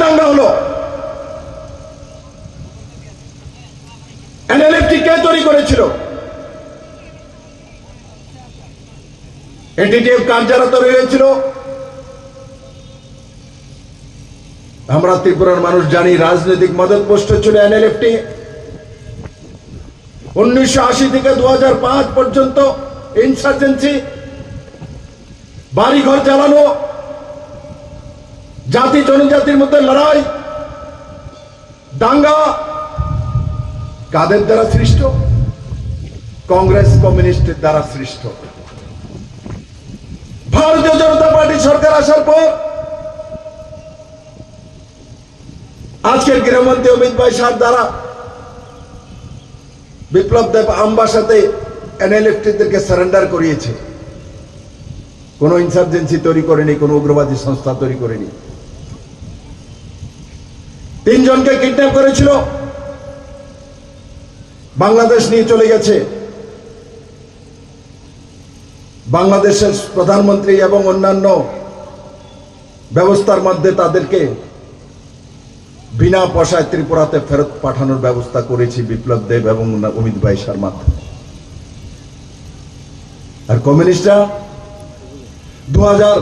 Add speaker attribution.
Speaker 1: দাঙ্গা হলো। এনএলএফটি কে তৈরি করেছিল। এনটিটিএফ কার যারা তৈরি হয়েছিল। আমরা ত্রিপুরার মানুষ জানি, রাজনৈতিক মদত পোস্ট ছিল এনএলএফটি উনিশশো আশি থেকে দুই হাজার পাঁচ পর্যন্ত ইনসার্জেন্সি বাড়িঘর জ্বালানো জাতি জনজাতির মধ্যে লড়াই, দাঙ্গা কাদের দ্বারা সৃষ্ট? কংগ্রেস কমিউনিস্টের দ্বারা সৃষ্ট। ভারতীয় জনতা পার্টি সরকার আসার পর আজকের গৃহমন্ত্রী অমিত ভাই শাহ দ্বারা বিপ্লব দেব আমবাসাতে এনএলএফটিদেরকে সারেন্ডার করিয়েছে। কোনো ইনসার্জেন্সি তৈরি করেনি, কোনো উগ্রবাদী সংস্থা তৈরি করেনি। তিনজনকে কিডন্যাপ করেছিল। বাংলাদেশ নিয়ে চলে গেছে। বাংলাদেশের প্রধানমন্ত্রী এবং অন্যান্য ব্যবস্থার মধ্যে তাদেরকে বিনা পয়সায় ত্রিপুরাতে ফেরত পাঠানোর ব্যবস্থা করেছি বিপ্লব দেব এবং অমিত ভাই শর্মা। আর কমিউনিস্টরা দু হাজার